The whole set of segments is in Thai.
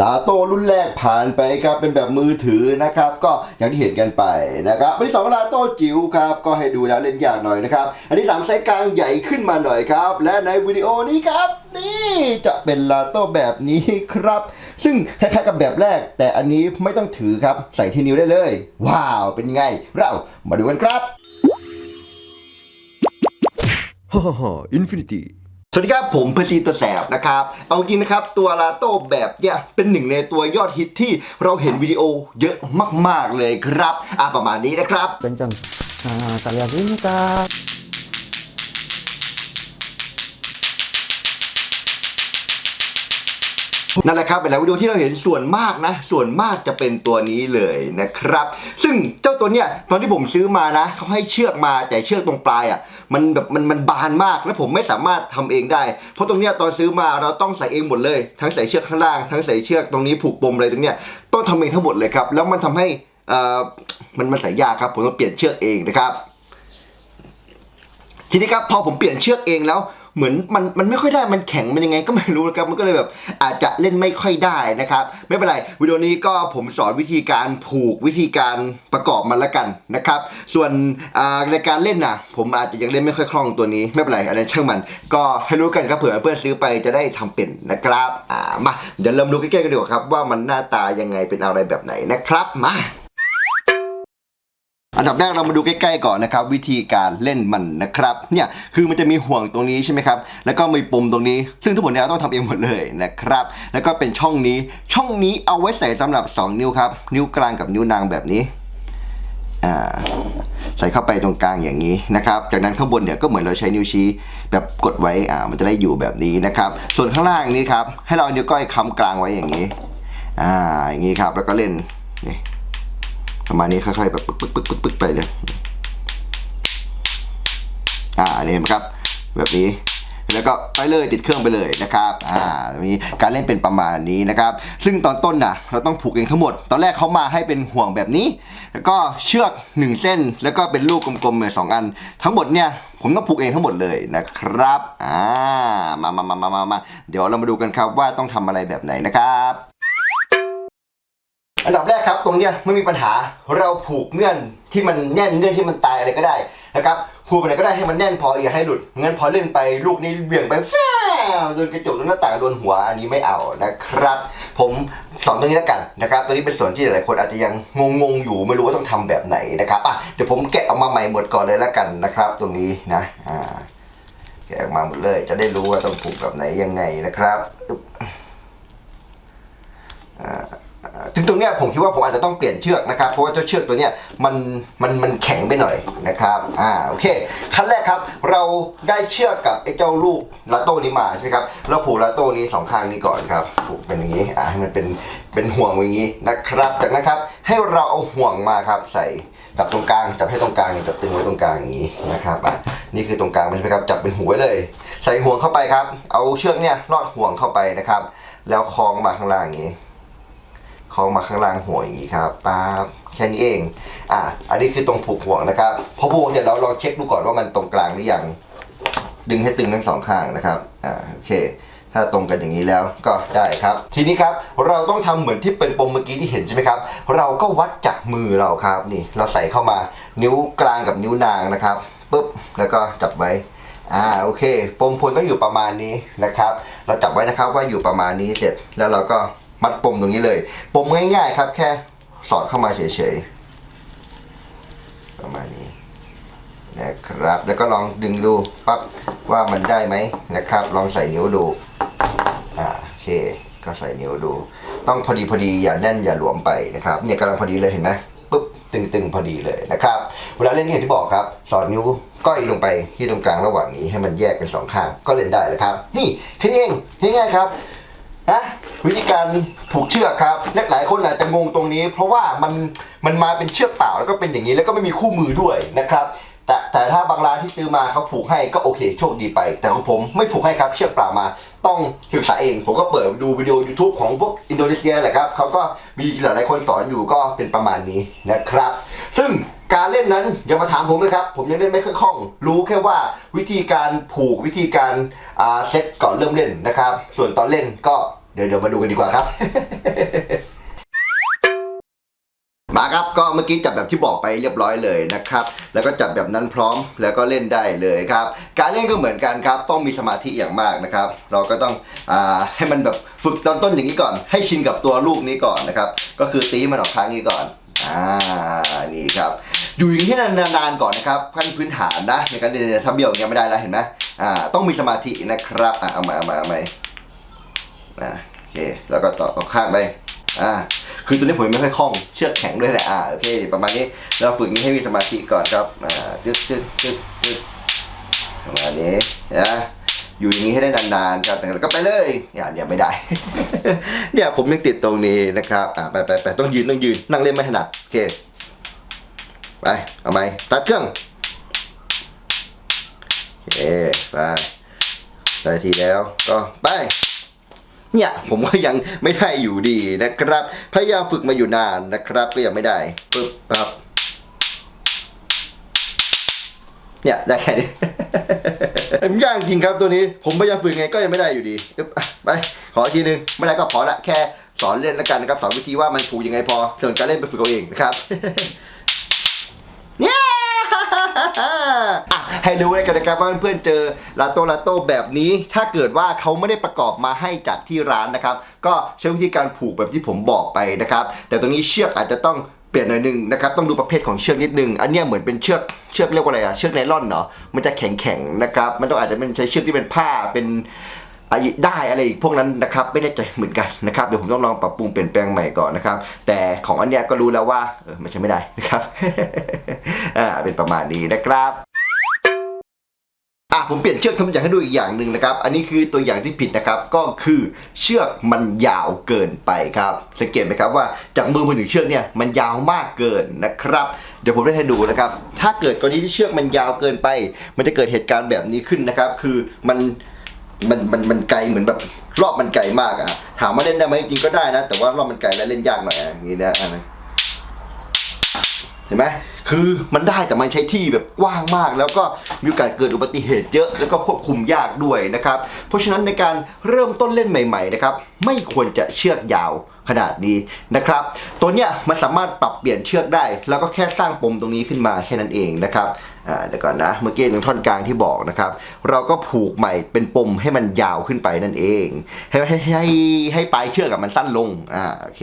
ลาโต้รุ่นแรกผ่านไปครับเป็นแบบมือถือนะครับ ก็อย่างที่เห็นกันไปนะครับอันที่สองลาโต้จิ๋วครับก็ให้ดูแล้วเล่นยากหน่อยนะครับ อันที่สามไซส์กลางใหญ่ขึ้นมาหน่อยครับ และในวิดีโอนี้ครับ นี่จะเป็นลาโต้แบบนี้ครับ ซึ่งคล้ายๆกับแบบแรก แต่อันนี้ไม่ต้องถือครับใส่ที่นิ้วได้เลย ว้าวเป็นไง เรามาดูกันครับฮ่าฮ่าอินฟินิตี้ สวัสดีครับ ผมเพอร์ซีตัวแสบนะครับ เอาจริงนะครับ ตัวลาโต้แบบเนี้ยเป็นหนึ่งในตัวยอดฮิตที่เราเห็นวิดีโอเยอะมาก ๆ เลยครับ อะประมาณนี้นะครับ kencang nah kita lihat ini kak นั่นแหละครับเป็นหลายวิดีโอที่เราเห็นส่วนมากนะ ส่วนมากจะเป็นตัวนี้เลยนะครับ ซึ่งเจ้าตัวเนี้ยตอนที่ผมซื้อมานะเขาให้เชือกมาแต่เชือกตรงปลายอะ มันแบบมันมันบานมากและผมไม่สามารถทำเองได้ เพราะตรงเนี้ยตอนซื้อมาเราต้องใส่เองหมดเลย ทั้งใส่เชือกข้างล่าง ทั้งใส่เชือกตรงนี้ผูกปมอะไรตรงเนี้ยต้องทำเองทั้งหมดเลยครับ แล้วมันทำให้เอ่อมันมันใส่ยากครับผมต้องเปลี่ยนเชือกเองนะครับ ทีนี้ครับพอผมเปลี่ยนเชือกเองแล้ว เหมือนมันมันไม่ค่อยได้มันแข็งมันยังไงก็ไม่รู้นะครับมันก็เลยแบบอาจจะเล่นไม่ค่อยได้นะครับ ไม่เป็นไรวิดีโอนี้ก็ผมสอนวิธีการผูกวิธีการประกอบมันละกันนะครับ ส่วนในการเล่นนะผมอาจจะยังเล่นไม่ค่อยคล่องตัวนี้ไม่เป็นไรอะไรช่างมัน ก็ให้รู้กันครับเผื่อเพื่อนซื้อไปจะได้ทำเป็นนะครับมาเดี๋ยวเริ่มดูใกล้ๆกันดีกว่าครับว่ามันหน้าตายังไงเป็นอะไรแบบไหนนะครับมา อันดับแรกเรามาดูใกล้ๆก่อนนะครับวิธีการเล่นมันนะครับเนี่ยคือมันจะมีห่วงตรงนี้ใช่ไหมครับแล้วก็มีปมตรงนี้ ซึ่งทั้งหมดเนี่ยเราต้องทำเองหมดเลยนะครับแล้วก็เป็นช่องนี้ช่องนี้เอาไว้ใส่สำหรับ 2 นิ้วครับนิ้วกลางกับนิ้วนางแบบนี้อ่าใส่เข้าไปตรงกลางอย่างนี้นะครับจากนั้นข้างบนเนี่ยก็เหมือนเราใช้นิ้วชี้แบบกดไว้อ่ามันจะได้อยู่แบบนี้นะครับส่วนข้างล่างนี้ครับให้เราเอานิ้วก้อยค้ำกลางไว้อย่างนี้อ่าอย่างนี้ครับแล้วก็เล่นนี่ ประมาณนี้ค่อยๆแบบปึ๊กปึ๊กปึ๊กปึ๊กไปเลย อ่านี่เห็นไหมครับ แบบนี้แล้วก็ไปเลยติดเครื่องไปเลยนะครับ อ่า มีการเล่นเป็นประมาณนี้นะครับ ซึ่งตอนต้นน่ะเราต้องผูกเองทั้งหมด ตอนแรกเขามาให้เป็นห่วงแบบนี้ แล้วก็เชือกหนึ่งเส้น แล้วก็เป็นลูกกลมๆเนี่ยสองอัน ทั้งหมดเนี่ยผมต้องผูกเองทั้งหมดเลยนะครับ อ่า มามามามามามาเดี๋ยวเรามาดูกันครับว่าต้องทำอะไรแบบไหนนะครับ อันดับแรกครับตรงเนี้ยไม่มีปัญหาเราผูกเงื่อนที่มันแน่นเงื่อนที่มันตายอะไรก็ได้นะครับผูกไปไหนก็ได้ให้มันแน่นพออย่าให้หลุดงั้นพอเล่นไปลูกนี้เบี่ยงไปแฟโดนกระจกโดนหน้าต่างโดนหัวอันนี้ไม่เอานะครับ ผมสอนตรงนี้แล้วกันนะครับตัวนี้เป็นส่วนที่หลายๆคนอาจจะยังงงๆอยู่ไม่รู้ว่าต้องทำแบบไหนนะครับอะเดี๋ยวผมแกะออกมาใหม่หมดก่อนเลยแล้วกันนะครับ ตรงนี้นะอ่าแกะออกมาหมดเลย จะได้รู้ว่าต้องผูกแบบไหนยังไงนะครับ ถึงตรงเนี้ยผมคิดว่าผมอาจจะต้องเปลี่ยนเชือกนะครับ เพราะว่าเจ้าเชือกตัวเนี้ยมันมันมันแข็งไปหน่อยนะครับอ่าโอเคขั้นแรกครับ เราได้เชือกกับไอ้เจ้าลูกลาโต้นี้มาใช่ไหมครับเราผูกลาโต้นี้สองข้างนี้ก่อนครับผูกเป็นอย่างนี้อ่าให้มันเป็นเป็นห่วงอย่างนี้นะครับจากนั้นครับให้เราเอาห่วงมาครับใส่จับตรงกลางจับให้ตรงกลางจับตึงไว้ตรงกลางอย่างนี้นะครับอะนี่คือตรงกลางใช่ไหมครับจับเป็นหัวเลย ใส่ห่วงเข้าไปครับ เอาเชือกเนี่ยลอดห่วงเข้าไปนะครับ แล้วคล้องมาข้างล่างอย่างนี้ คล้องมาข้างล่างหัวอย่างนี้ครับป๊าบแค่นี้เอง อะ อันนี้คือตรงผูกห่วงนะครับ พอผูกเสร็จเราลองเช็คดูก่อนว่ามันตรงกลางหรือยัง ดึงให้ตึงทั้งสองข้างนะครับ อ่า โอเค ถ้าตรงกันอย่างนี้แล้วก็ได้ครับ ทีนี้ครับ เราต้องทำเหมือนที่เป็นปมเมื่อกี้ที่เห็นใช่ไหมครับ เราก็วัดจากมือเราครับ นี่ เราใส่เข้ามา นิ้วกลางกับนิ้วนางนะครับ ปุ๊บ แล้วก็จับไว้อ่าโอเคปมพลต้องอยู่ประมาณนี้นะครับ เราจับไว้นะครับว่าอยู่ประมาณนี้เสร็จแล้วเราก็ มัดปมตรงนี้เลย ปมง่ายๆครับ แค่สอดเข้ามาเฉยๆประมาณนี้นะครับ แล้วก็ลองดึงดูปั๊บว่ามันได้ไหมนะครับ ลองใส่นิ้วดูอ่าโอเค ก็ใส่นิ้วดู ต้องพอดีพอดีอย่าแน่นอย่าหลวมไปนะครับเนี่ยกำลังพอดีเลยเห็นไหมปุ๊บตึงๆพอดีเลยนะครับ เวลาเล่นอย่างที่บอกครับ สอดนิ้วก้อยลงไปที่ตรงกลางระหว่างนี้ให้มันแยกเป็นสองข้างก็เล่นได้เลยครับ นี่แค่นี้เองง่ายๆครับ นะวิธีการผูกเชือกครับและหลายคนอาจจะงงตรงนี้ เพราะว่ามันมันมาเป็นเชือกเปล่าแล้วก็เป็นอย่างนี้แล้วก็ไม่มีคู่มือด้วยนะครับ แต่แต่ถ้าบางร้านที่ซื้อมาเขาผูกให้ก็โอเคโชคดีไป แต่ของผมไม่ผูกให้ครับเชือกเปล่ามา ต้องศึกษาเอง ผมก็เปิดดูวิดีโอ YouTube ของพวกอินโดนีเซียแหละครับเขาก็มีหลายๆคนสอนอยู่ก็เป็นประมาณนี้นะครับ ซึ่งการเล่นนั้นอย่ามาถามผมเลยครับ ผมยังเล่นไม่ค่อยคล่อง รู้แค่ว่าวิธีการผูกวิธีการเซตก่อนเริ่มเล่นนะครับ ส่วนตอนเล่นก็ เดี๋ยวเดี๋ยวมาดูกันดีกว่าครับ มาครับก็เมื่อกี้จับแบบที่บอกไปเรียบร้อยเลยนะครับ แล้วก็จับแบบนั้นพร้อมแล้วก็เล่นได้เลยครับ การเล่นก็เหมือนกันครับ ต้องมีสมาธิอย่างมากนะครับ เราก็ต้องอาให้มันแบบฝึกตอนต้นอย่างนี้ก่อน ให้ชินกับตัวลูกนี้ก่อนนะครับ ก็คือตีมันออกข้งนี้ก่อนอ่านี่ครับอยู่อย่างนี้นานๆก่อนนะครับขั้นพื้นฐานนะในการเรียนทับเบี้ยวอย่างเงี้ยไม่ได้แล้วเห็นไหมอ่าต้องมีสมาธินะครับอะเอามาเอามาเอามา่าโอเคแล้วก็ต่อออกข้างไปอ่าคือตัวนี้ผมยังไม่ค่อยคล่องเชือกแข็งด้วยแหละอ่าโอเค ประมาณนี้เราฝึกนี้ให้มีสมาธิก่อนครับอ่าจึ๊ดจึ๊ดจึ๊ดจึ๊ดประมาณนี้นะอยู่อย่างนี้ให้ได้นานๆครับแล้วก็ไปเลยอย่าเนี่ยไม่ได้ เนี่ยผมยังติดตรงนี้นะครับอ่าไปไปไปต้องยืนต้องยืนนั่งเล่นไม่ถนัดโอเคไปเอาไหมตัดเครื่องโอเคไปได้ทีแล้วก็ไป เนี่ยผมก็ยังไม่ได้อยู่ดีนะครับ พยายามฝึกมาอยู่นานนะครับก็ยังไม่ได้ปึ๊บปั๊บเนี่ยได้แค่นี้มันยากจริงครับตัวนี้ ผมพยายามฝึกไงก็ยังไม่ได้อยู่ดีปึ๊บไปขออีกทีหนึงไม่ได้ก็พอละแค่สอนเล่นแล้วกันนะครับสอนวิธีว่ามันถูกยังไงพอส่วนการเล่นไปฝึกเอาเองนะครับ เนี่ย อะ ให้รู้เลยกันนะครับว่าเพื่อนๆเจอลาโต้ลาโต้แบบนี้ ถ้าเกิดว่าเขาไม่ได้ประกอบมาให้จากที่ร้านนะครับ ก็ใช้วิธีการผูกแบบที่ผมบอกไปนะครับ แต่ตรงนี้เชือกอาจจะต้องเปลี่ยนหน่อยนึงนะครับต้องดูประเภทของเชือกนิดนึง อันนี้เหมือนเป็นเชือกเชือกเรียกว่าอะไรอะเชือกไนล่อนเนาะมันจะแข็งๆนะครับมันต้องอาจจะเป็นใช้เชือกที่เป็นผ้าเป็นได้อะไรอีกพวกนั้นนะครับไม่แน่ใจเหมือนกันนะครับเดี๋ยวผมต้องลองปรับปรุงเปลี่ยนแปลงใหม่ก่อนนะครับ แต่ของอันเนี้ยก็รู้แล้วว่าเออไม่ใช่ไม่ได้นะครับอ่าเป็นประมาณนี้นะครับ ผมเปลี่ยนเชือกทำอย่างให้ดูอีกอย่างหนึ่งนะครับ อันนี้คือตัวอย่างที่ผิดนะครับ ก็คือเชือกมันยาวเกินไปครับ สังเกตไหมครับว่าจากมือมาถึงเชือกเนี่ยมันยาวมากเกินนะครับ เดี๋ยวผมได้ให้ดูนะครับ ถ้าเกิดกรณีที่เชือกมันยาวเกินไป มันจะเกิดเหตุการณ์แบบนี้ขึ้นนะครับ คือมันมันมันมันไกลเหมือนแบบรอบมันไกลมากอะถามว่าเล่นได้ไหมจริงก็ได้นะ แต่ว่ารอบมันไกลแล้วเล่นยากหน่อยอย่างนี้นะอะนะ เห็นไหมคือมันได้แต่มันใช้ที่แบบกว้างมาก แล้วก็มีโอกาสเกิดอุบัติเหตุเยอะ แล้วก็ควบคุมยากด้วยนะครับ เพราะฉะนั้นในการเริ่มต้นเล่นใหม่ๆนะครับไม่ควรจะเชือกยาวขนาดนี้นะครับ ตัวเนี้ยมันสามารถปรับเปลี่ยนเชือกได้ แล้วก็แค่สร้างปมตรงนี้ขึ้นมาแค่นั้นเองนะครับ อ่าเดี๋ยวก่อนนะ เมื่อกี้หนึ่งท่อนกลางที่บอกนะครับ เราก็ผูกใหม่เป็นปมให้มันยาวขึ้นไปนั่นเอง ให้ให้ให้ให้ปลายเชือกกับมันสั้นลงอ่าโอเค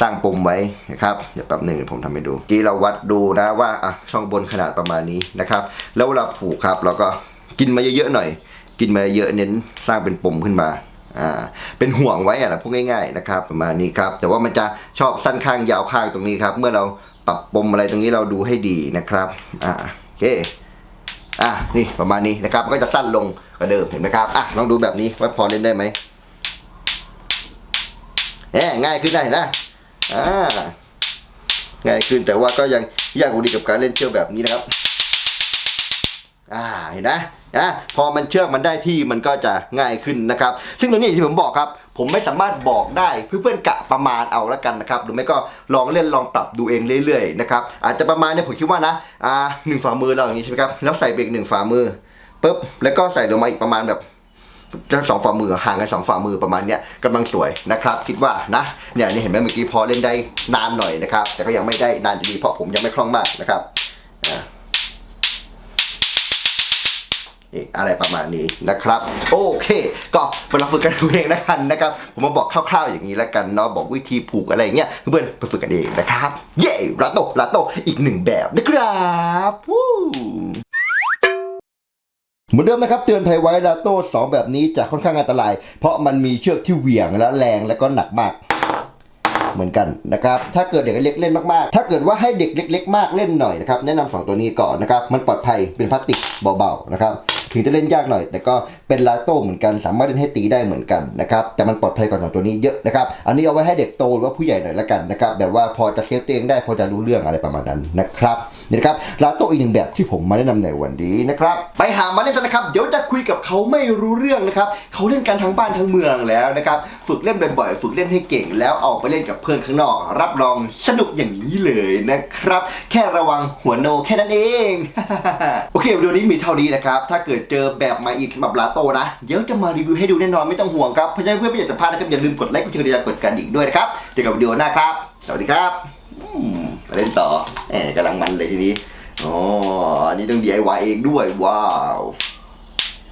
สร้างปมไว้นะครับเดี๋ยวแป๊บหนึ่งผมทำให้ดูกี้เราวัดดูนะว่าอะช่องบนขนาดประมาณนี้นะครับ แล้วเวลาผูกครับ เราก็กินมาเยอะๆหน่อย กินมาเยอะเน้นสร้างเป็นปมขึ้นมาอ่าเป็นห่วงไว้อะนะพูดง่าย ๆนะครับประมาณนี้ครับ แต่ว่ามันจะชอบสั้นข้างยาวข้างตรงนี้ครับ เมื่อเราปรับปมอะไรตรงนี้เราดูให้ดีนะครับอ่า เคอะนี่ประมาณนี้นะครับก็จะสั้นลงกว่าเดิมเห็นไหมครับอะลองดูแบบนี้ว่าพอเล่นได้ไหมแหมง่ายขึ้นได้นะอ่าง่ายขึ้นแต่ว่าก็ยังยากกว่าดีกับการเล่นเชือกแบบนี้นะครับ อ่าเห็นนะอะพอมันเชือกมันได้ที่มันก็จะง่ายขึ้นนะครับ ซึ่งตรงนี้ที่ผมบอกครับ ผมไม่สามารถบอกได้ เพื่อนๆกะประมาณเอาละกันนะครับหรือไม่ก็ลองเล่นลองปรับดูเองเรื่อยๆนะครับอาจจะประมาณเนี่ยผมคิดว่านะอ่าหนึ่งฝ่ามือเราอย่างนี้ใช่ไหมครับแล้วใส่เบรกหนึ่งฝ่ามือปุ๊บแล้วก็ใส่ลงมาอีกประมาณแบบจะสองฝ่ามือห่างกันสองฝ่ามือประมาณเนี้ยกำลังสวยนะครับ คิดว่านะเนี่ยนี่เห็นไหมเมื่อกี้พอเล่นได้นานหน่อยนะครับ แต่ก็ยังไม่ได้นานดีเพราะผมยังไม่คล่องมากนะครับอ่า อะไรประมาณนี้นะครับ โอเค ก็ไปลองฝึกกันดูเองนะกันนะครับ ผมมาบอกคร่าวๆอย่างนี้แล้วกันเนาะบอกวิธีผูกอะไรอย่างเงี้ยเพื่อนไปฝึกกันเองนะครับ เย้ลาโตลาโตอีกหนึ่งแบบนะครับวู้เหมือนเดิมนะครับเตือนภัยไว้ลาโต้สองแบบนี้จะค่อนข้างอันตราย เพราะมันมีเชือกที่เหวี่ยงและแรงและก็หนักมากเหมือนกันนะครับ ถ้าเกิดเด็กเล็กเล่นมากๆ ถ้าเกิดว่าให้เด็กเล็ก ๆ มากเล่นหน่อยนะครับ แนะนำสองตัวนี้ก่อนนะครับ มันปลอดภัยเป็นพลาสติกเบาๆนะครับ ถึงจะเล่นยากหน่อย แต่ก็เป็นลาโต้เหมือนกันสามารถเล่นให้ตีได้เหมือนกันนะครับแต่มันปลอดภัยกว่าสองตัวนี้เยอะนะครับอันนี้เอาไว้ให้เด็กโตหรือว่าผู้ใหญ่หน่อยละกันนะครับแบบว่าพอจะเซฟตัวเองได้พอจะรู้เรื่องอะไรประมาณนั้นนะครับนี่นะครับลาโต้อีกหนึ่งแบบที่ผมมาแนะนำในวันนี้นะครับไปหามาเล่นะนะครับเดี๋ยวจะคุยกับเขาไม่รู้เรื่องนะครับเขาเล่นกันทั้งบ้านทั้งเมืองแล้วนะครับฝึกเล่นบ่อยๆฝึกเล่นให้เก่ง แล้วออกไปเล่นกับเพื่อนข้างนอก รับรองสนุกอย่างนี้เลยนะครับ แค่ระวังหัวโนแค่นั้นเอง โอเควิดีโอนี้มีเท่านี้นะครับ ถ้าเกิดดเจอแบบมาอีกสำหรับลาโตนะ เดี๋ยวจะมารีวิวให้ดูแน่นอนไม่ต้องห่วงครับ เพราะฉะนั้นเพื่อนไม่อยากจะพลาดนะครับอย่าลืมกดไลค์กดแชร์กดติดตามกดกระดิ่งด้วยนะครับเจอกันวิดีโอหน้าครับ สวัสดีครับมาเล่นต่อแหมกำลังมันเลยทีนี้อ๋ออันนี้ต้อง DIY เองด้วยว้าว